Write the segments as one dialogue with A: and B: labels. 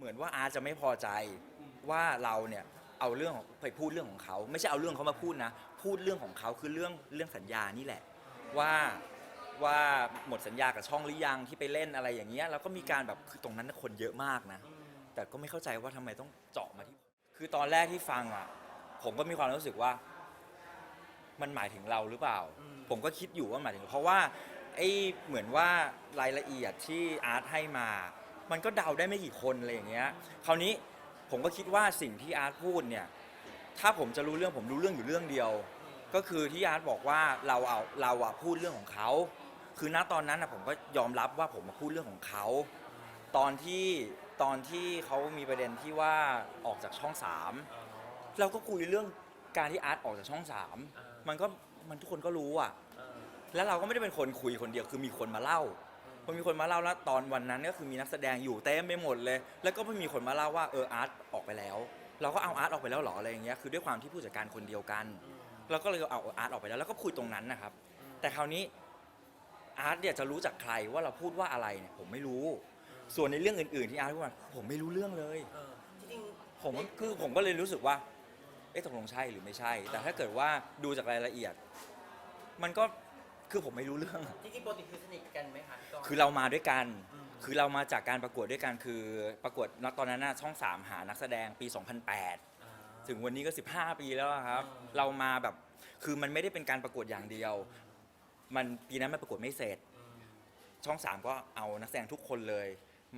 A: เหมือนว่าอาร์ตจะไม่พอใจว่าเราเนี่ยเอาเรื่องของไปพูดเรื่องของเขา ไม่ใช่เอาเรื่องเขามาพูดนะ พูดเรื่องของเขาคือเรื่องเรื่องสัญญานี่แหละ ว่าว่าหมดสัญญากับช่องหรือยังที่ไปเล่นอะไรอย่างเงี้ยแล้วก็มีการแบบคือตรงนั้นคนเยอะมากนะ แต่ก็ไม่เข้าใจว่าทำไมต้องเจาะมาที่ คือตอนแรกที่ฟังอะ ผมก็มีความรู้สึกว่า มันหมายถึงเราหรือเปล่า ผมก็คิดอยู่ว่าหมายถึง เพราะว่าไอ้เหมือนว่ารายละเอียดที่อาร์ตให้มา มันก็เดาได้ไม่กี่คนอะไรอย่างเงี้ยคราวนี้ผมก็คิดว่าสิ่งที่อาร์ตพูดเนี่ยถ้าผมจะรู้เรื่องผมรู้เรื่องอยู่เรื่องเดียว ก็คือที่อาร์ตบอกว่าเราเอาเราอะพูดเรื่องของเขาคือณตอนนั้นนะผมก็ยอมรับว่าผมมาพูดเรื่องของเขาตอนที่ตอนที่เขามีประเด็นที่ว่าออกจากช่องสามเราก็คุยเรื่องการที่อาร์ตออกจากช่องสามมันก็มันทุกคนก็รู้อะแล้วเราก็ไม่ได้เป็นคนคุยคนเดียวคือมีคนมาเล่า อมีคนมาเล่าแล้วตอนวันนั้นก็คือมีนักแสดงอยู่เต็มไปหมดเลย แล้วก็ไม่มีคนมาเล่าว่าเอออาร์ตออกไปแล้ว เราก็เอาอาร์ตออกไปแล้วเหรออะไรอย่างเงี้ยคือด้วยความที่ผู้จัดการคนเดียวกัน เราก็เลยเอาอาร์ตออกไปแล้วแล้วก็คุยตรงนั้นนะครับ แต่คราวนี้อาร์ตเนี่ยจะรู้จากใครว่าเราพูดว่าอะไรเนี่ยผมไม่รู้ ส่วนในเรื่องอื่นๆที่อาร์ตพูดมาผมไม่รู้เรื่องเลย
B: เออจริง
A: ผมคือผมก็เลยรู้สึกว่าเอ๊ะตกลงใช่หรือไม่ใช่ แต่ถ้าเกิดว่าดูจากรายละเอียด มันก็ คือผมไม่รู้เรื่องอะ
B: ๆจริงๆปกติคือสนิทกันไหมคะพี่กรณ์
A: คือเรามาด้วยกัน
B: อืม
A: คือเรามาจากการประกวดด้วยกันคือประกวดณตอนนั้นน่ะช่อง3หานักแสดงปี 2008
B: อ่า
A: ถึงวันนี้ก็ 15 ปีแล้วอะครับ
B: อ่า
A: เรามาแบบคือมันไม่ได้เป็นการประกวดอย่างเดียว มันปีนั้นมันประกวดไม่เสร็จ
B: อืม
A: ช่อง 3 ก็เอานักแสดงทุกคนเลย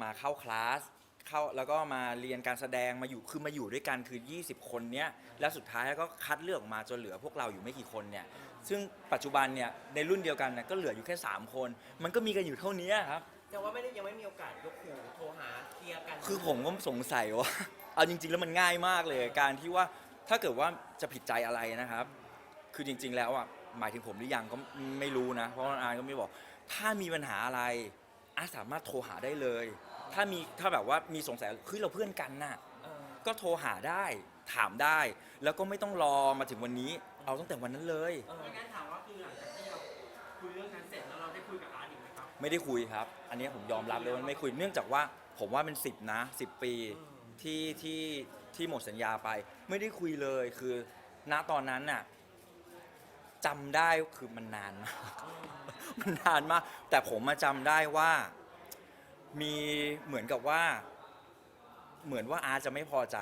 A: มาเข้าคลาสเข้าแล้วก็มาเรียนการแสดงมาอยู่คือมาอยู่ด้วยกันคือ 20 คนเนี้ยแล้วสุดท้ายก็คัดเลือกออกมาจนเหลือพวกเราอยู่ไม่กี่คนเนี่ย ซึ่งปัจจุบันเนี่ยในรุ่นเดียวกันนะก็เหลืออยู่แค่ 3 คน มันก็มีกันอยู่เท่านี้ครับ
B: แต่ว่าไม่ได้ยังไม่มีโอกาสยกหูโทรหาเคลียร์กัน
A: คือผมก็สงสัยว่า เอาจริง ๆ แล้วมันง่ายมากเลย การที่ว่าถ้าเกิดว่าจะผิดใจอะไรนะครับ คือจริง ๆ แล้วอะหมายถึงผมหรือยังก็ไม่รู้นะ เพราะว่าอาร์ตก็ไม่บอก ถ้ามีปัญหาอะไรอาร์ตสามารถโทรหาได้เลย ถ้ามีถ้าแบบว่ามีสงสัยคือเราเพื่อนกันน่ะ
B: เออ
A: ก็โทรหาได้ถามได้ แล้วก็ไม่ต้องรอมาถึงวันนี้ เอาตั้งแต่วันนั้นเลย
B: เออ
C: ไม่งั้นถามว่าคือหลังจากที่เราคุยเรื่องนั้นเสร็จแล้วเราได้คุยกับอาร์ตอีกไหมครับ
A: ไม่ได้คุยครับ อันนี้ผมยอมรับเลยว่าไม่คุย เนื่องจากว่าผมว่าเป็นสิบนะสิบปีที่ที่ที่หมดสัญญาไป ไม่ได้คุยเลยคือ ณตอนนั้นน่ะจำได้คือมันนานมาก มันนานมาก แต่ผมมาจำได้ว่ามีเหมือนกับว่า เหมือนว่าอาร์ตจะไม่พอใจ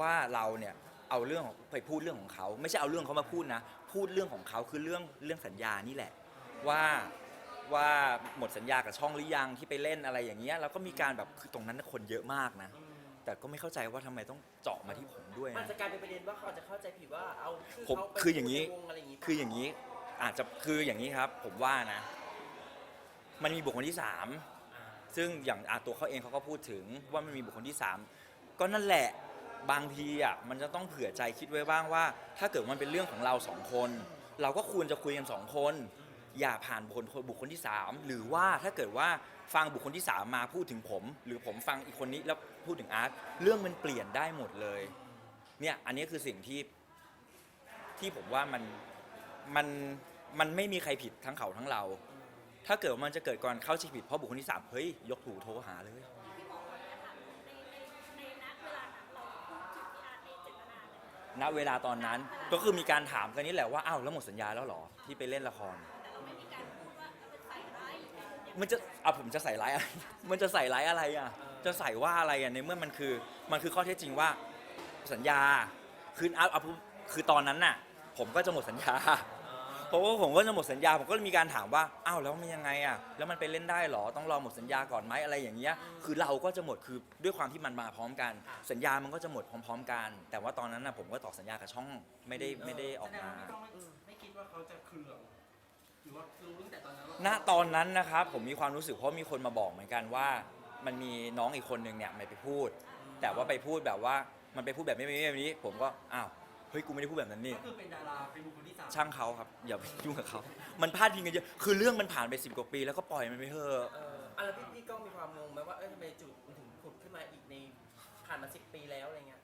A: ว่าเราเนี่ย เอาเรื่องของไปพูดเรื่องของเขาไม่ใช่เอาเรื่องเขามาพูดนะ พูดเรื่องของเขาคือเรื่องเรื่องสัญญานี่แหละ ว่าว่าหมดสัญญากับช่องหรือยังที่ไปเล่นอะไรอย่างเงี้ยแล้วก็มีการแบบคือตรงนั้นนะคนเยอะมากนะ
B: อืม
A: แต่ก็ไม่เข้าใจว่าทำไมต้องเจาะมาที่ผมด้วย
B: มัน
A: นะ
B: จะกลายเป็นประเด็นว่าเขาอาจจะเข้าใจผิดว่าเอาชื่อ
A: ผม
B: เขาไป
A: คืออย่างนี้
B: นี้วงอะไรอย่างนี้
A: คืออย่างนี้อาจจะคืออย่างนี้ครับ ผมว่านะ มันมีบุคคลที่สาม
B: อ่า
A: ซึ่งอย่างอาตัวเขาเองเขาก็พูดถึงว่ามันมีบุคคลที่3ก็นั่นแหละ บางทีอะมันจะต้องเผื่อใจคิดไว้บ้างว่า ถ้าเกิดมันเป็นเรื่องของเราสองคน เราก็ควรจะคุยกันสองคน อย่าผ่านบุคคลบุคคลที่ 3 หรือว่าถ้าเกิดว่าฟังบุคคลที่ 3 มาพูดถึงผม หรือผมฟังอีกคนนี้แล้วพูดถึงอาร์ตเรื่องมันเปลี่ยนได้หมดเลยเนี่ยอันนี้คือสิ่งที่ที่ผมว่ามันมันมันไม่มีใครผิดทั้งเขาทั้งเรา ถ้าเกิดว่ามันจะเกิดการเข้าใจผิดเพราะบุคคลที่สามเฮ้ยยกหูโทรหา
D: เลย
A: ณเวลาตอนนั้นก็คือมีการถามกันนี่แหละว่าอ้าวแล้วหมดสัญญาแล้วเหรอที่ไปเล่นละคร
D: แต่เราไม่มีการพูดว่าเป็นใส่ร้ายหรือเป็นอย่าง
A: มันจะอะผมจะใส่ร้ายอะไร มันจะใส่ร้ายอะไรอะ จะใส่ว่าอะไรอะในเมื่อมันคือมันคือข้อเท็จจริงว่าสัญญาคือเอาเอาคือตอนนั้นน่ะ ผมก็จะหมดสัญญา เพราะว่าผมก็จะหมดสัญญาผมก็มีการถามว่าอ้าวแล้วมันยังไงอะแล้วมันไปเล่นได้เหรอต้องรอหมดสัญญาก่อนไหมอะไรอย่างเงี้ยคือเราก็จะหมดคือด้วยความที่มันมาพร้อมกัน สัญญามันก็จะหมดพร้อม ๆ กัน แต่ว่าตอนนั้นน่ะผมก็ต่อสัญญากับช่องไม่ได้ไม่ได้ออก
C: แสดง
A: มา
C: ว่าพี่ก้องไม่ไม่คิดว่าเขาจะเคืองหรือว่ารู้ตั้งแต่ตอนนั้นว่า
A: ณตอนนั้นนะครับผมมีความรู้สึกเพราะมีคนมาบอกเหมือนกันว่า มันมีน้องอีกคนนึงเนี่ยไม่ไปพูด แต่ว่าไปพูดแบบว่ามันไปพูดแบบไม่ไม่แบบนี้ ผมก็อ้าว เฮ้ยกูไม่ได้พูดแบบนั้นนี่
C: ก็คือเป็นดาราเป็นบุคคลที่สาม
A: ช่างเขาครับ อย่าไปยุ่งกับเขา มันพลาดพิงกันเยอะ คือเรื่องมันผ่านไปสิบกว่าปี แล้วก็ปล่อยมันไปเถอะ
B: เอออะแล้วพี่พี่ก้องมีความงงไหมว่าเอ้ยทำไมจุดมันถึงผุดขึ้นมาอีกในผ่านมาสิบปีแล้วอะไรเงี้ย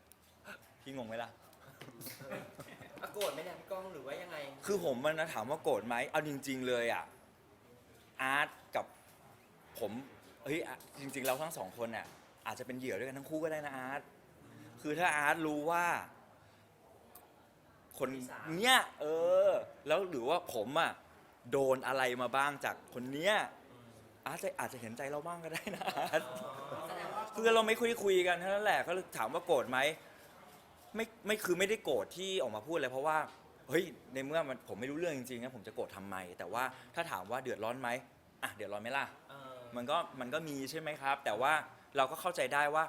A: พี่งงไหมล่ะ
B: อะโกรธไหมเนี่ยพี่ก้องหรือว่ายังไง
A: คือผมมันนะถามว่าโกรธไหม เอาจริง ๆ เลยอะ อาร์ตกับผมเฮ้ยอะจริง ๆ เราทั้งสองคนอะอาจจะเป็นเหยื่อด้วยกันทั้งคู่ก็ได้นะอาร์ต คือถ้าอาร์ตรู้ว่า คนเนี้ยเออ แล้วหรือว่าผมอะโดนอะไรมาบ้างจากคนเนี้ยอาร์ตจะอาจจะเห็นใจเราบ้างก็ได้นะอาร์ต
C: แสดงว่า
A: คือเราไม่คุยคุยกันเท่านั้นแหละก็เลยถามว่าโกรธไหมไม่ไม่คือไม่ได้โกรธที่ออกมาพูดเลยเพราะว่าเฮ้ยในเมื่อมันผมไม่รู้เรื่องจริงๆนะผมจะโกรธทำไม แต่ว่าถ้าถามว่าเดือดร้อนไหมอะเดือดร้อนไหมล่ะ
B: เออ
A: มันก็มันก็มีใช่ไหมครับ แต่ว่าเราก็เข้าใจได้ว่า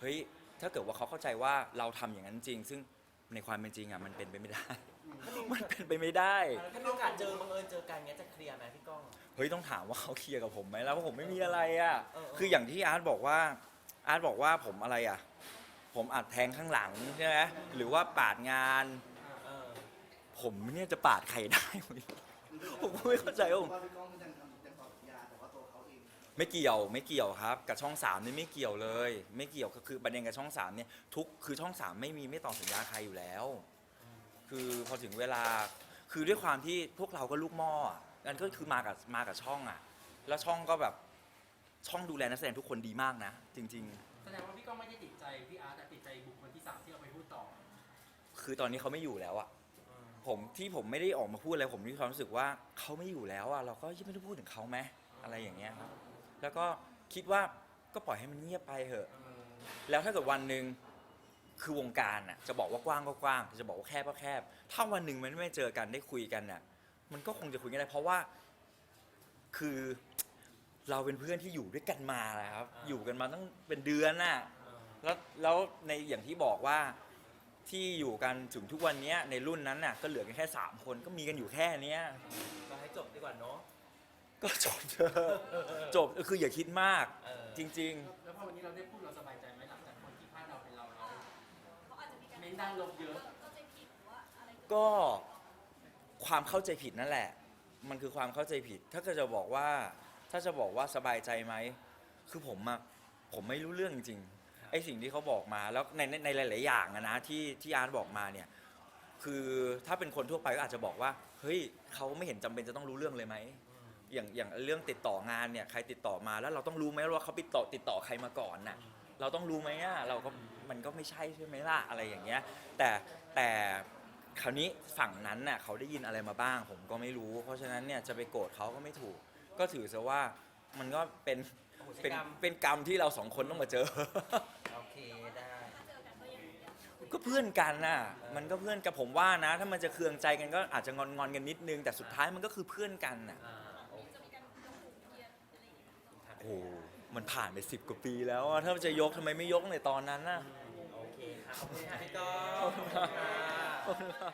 A: เฮ้ยถ้าเกิดว่าเขาเข้าใจว่าเราทำอย่างนั้นจริง ซึ่ง ในความเป็นจริงอะมันเป็นไปไม่ได้ มันเป็นไปไม่ได้
B: ถ้ามีโอกาสเจอบังเอิญเจอกันเงี้ยจะเคลียร์ไหมพี่ก้อง
A: เฮ้ยต้องถามว่าเขาเคลียร์กับผมไหมแล้วเพราะผมไม่มีอะไรอะ
B: เออเออ
A: คืออย่างที่อาร์ตบอกว่า อาร์ตบอกว่าผมอะไรอะ ผมอัดแทงข้างหลังใช่ไหมหรือว่าปาดงาน
B: เออ
A: ผมเนี่ยจะปาดใครได้ ผมก็ไม่เข้าใจว่าผม
E: ว่าพี่ก้องยังทำ
A: ไม่เกี่ยวไม่เกี่ยวครับ กับช่องสามนี่ไม่เกี่ยวเลย ไม่เกี่ยวก็คือประเด็นกับช่องสามเนี่ยทุกคือช่องสามไม่มีไม่ต่อสัญญาใครอยู่แล้ว คือพอถึงเวลาคือด้วยความที่พวกเราก็ลูกหม้ออะนั่นก็คือมากับมากับช่องอะ แล้วช่องก็แบบช่องดูแลนักแสดงทุกคนดีมากนะ จริง
C: แสดงว่าพี่ก้องไม่ได้ติดใจพี่อาร์ตแต่ติดใจบุคคลที่สามที่เอาไปพูดต่อ
A: ๆ คือตอนนี้เขาไม่อยู่แล้วอะผมที่ผมไม่ได้ออกมาพูดอะไรผมมีความรู้สึกว่าเขาไม่อยู่แล้วอะเราก็ยังไม่ได้พูดถึงเขาไหมอะไรอย่างเงี้ยครับ แล้วก็คิดว่าก็ปล่อยให้มันเงียบไปเถอะ แล้วถ้าเกิดวันหนึ่งคือวงการน่ะจะบอกว่ากว้างก็กว้าง จะบอกว่าแคบก็แคบ ถ้าวันหนึ่งมันไม่เจอกันได้คุยกันน่ะ มันก็คงจะคุยกันได้ เพราะว่าคือเราเป็นเพื่อนที่อยู่ด้วยกันมาแหละครับ
B: อ
A: ยู่กันมาตั้งเป็นเดือนน่ะ แล้วแล้วในอย่างที่บอกว่าที่อยู่กันถึงทุกวันเนี้ยในรุ่นนั้นน่ะก็เหลือกันแค่สามคนก็มีกันอยู่แค่เนี้ย
B: ก็ให้จบดีกว่าเนาะ
A: ก็จบเถอะจบคืออย่าคิดมาก
B: เออ
A: จริง ๆ
C: แล้วพอวันนี้เราได้พูดเราสบายใจไหมหลังจากคนที่พาดเราเป็นเราเรา
D: เขาอาจจะมีการ
C: เม้นด้านลบเยอะ
D: เข้าใจผิดหรือว่าอะไรเกิด
A: ก็ความเข้าใจผิดนั่นแหละ มันคือความเข้าใจผิด ถ้าเกิดจะบอกว่า ถ้าจะบอกว่าสบายใจไหม คือผมอะผมไม่รู้เรื่องจริงๆไอ้สิ่งที่เขาบอกมาแล้วในในในหลาย ๆ อย่างอะนะที่ที่อาร์ตบอกมาเนี่ย คือถ้าเป็นคนทั่วไปก็อาจจะบอกว่า เฮ้ยเขาไม่เห็นจำเป็นจะต้องรู้เรื่องเลยไหม อย่างอย่างเรื่องติดต่องานเนี่ยใครติดต่อมาแล้วเราต้องรู้ไหมว่าเขาติดต่อติดต่อใครมาก่อนน่ะเราต้องรู้ไหมอะเราก็มันก็ไม่ใช่ใช่ไหมล่ะอะไรอย่างเงี้ย แต่แต่คราวนี้ฝั่งนั้นน่ะเขาได้ยินอะไรมาบ้าง ผมก็ไม่รู้ เพราะฉะนั้นเนี่ยจะไปโกรธเขาก็ไม่ถูก ก็ถือซะว่ามันก็เป็น
B: โอ้โหใช้
A: เป็น
B: กรรม
A: เป็นกรรมที่เราสองคนต้องมาเจอ
B: โอเคได้
D: ถ้าเจอกันก็ยังยังคุย
A: ก็เพื่อนกันน่ะ มันก็เพื่อนกับผมว่านะ ถ้ามันจะเคืองใจกันก็อาจจะงอนงอนๆกันนิดนึง แต่สุดท้ายมันก็คือเพื่อนกันน่ะ
B: อ่า
A: โอ้โหมันผ่านไปสิบกว่าปีแล้วอะถ้าจะยกทำไมไม่ยกในตอนนั้นน่ะ
B: โอเคค่ะขอบคุณค่ะพี่ก้องขอบคุณค่ะ